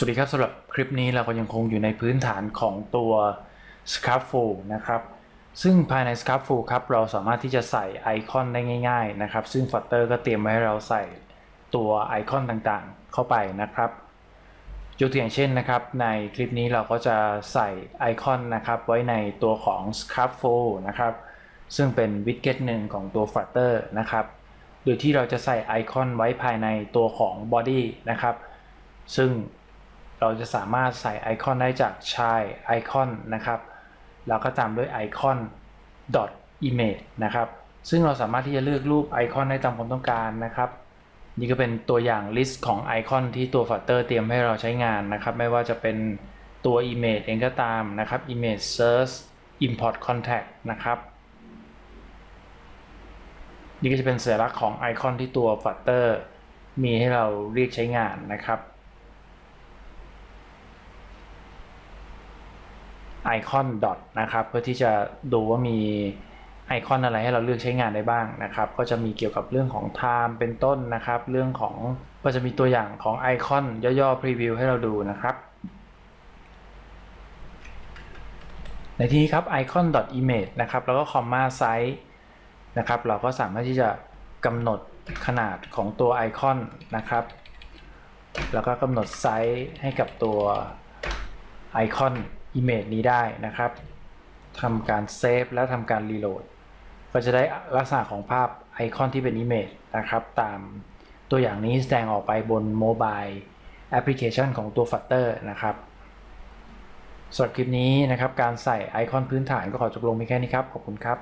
สวัสดีครับสำหรับคลิปนี้เราก็ยังคงอยู่ในพื้นฐานของตัว Scaffold นะครับ ซึ่งภายใน Scaffold ครับเราสามารถที่จะใส่ไอคอนได้ง่าย ๆ นะครับ ซึ่ง Flutter ก็เตรียมไว้ให้เราใส่ตัวไอคอนต่างๆ เข้าไปนะครับยกตัวอย่างเช่นนะครับ ในคลิปนี้เราก็จะใส่ไอคอนนะครับไว้ในตัวของ Scaffold นะครับ ซึ่งเป็นวิดเก็ตหนึ่งของตัว Flutter นะครับ โดยที่เราจะใส่ไอคอนไว้ภายในตัวของ Body นะครับ ซึ่ง เราจะสามารถใส่ไอคอนได้จากชายไอคอนนะครับแล้วก็ตามด้วยไอคอน dot image นะครับ ซึ่งเราสามารถที่จะเลือกรูปไอคอนได้ตามความต้องการนะครับ นี่ก็เป็นตัวอย่างลิสต์ของไอคอนที่ตัว Flutter เตรียมให้เราใช้งานนะครับ ไม่ว่าจะเป็นตัว Image เองก็ตามนะครับ Image Search Import Contact นะครับ นี่ก็จะเป็นสัญลักษณ์ของไอคอนที่ตัว Flutter มีให้เราเรียกใช้งานนะครับ ไอคอนดอทนะครับเพื่อที่จะดูว่ามีไอคอนอะไรให้เราเลือกใช้งานได้บ้างนะครับ ก็จะมีเกี่ยวกับเรื่องของ time เป็นต้นนะครับ เรื่องของก็จะมีตัวอย่างของไอคอนย่อๆพรีวิวให้เราดูนะครับ ในที่นี้ครับ icon.image นะครับ แล้วก็ comma size นะครับ เราก็สามารถที่จะกำหนดขนาดของตัวไอคอนนะครับ แล้วก็กำหนดไซส์ให้กับตัวไอคอน Image นี้ได้นะครับทำการเซฟและทำการรีโหลดก็จะได้ลักษณะของภาพไอคอนที่เป็น Image นะครับ ตามตัวอย่างนี้แสดงออกไปบนโมบายแอปพลิเคชันของตัว Flutter นะครับสำหรับคลิปนี้นะครับ การใส่ไอคอนพื้นฐานก็ขอจบลงเพียงแค่นี้ครับ ขอบคุณครับ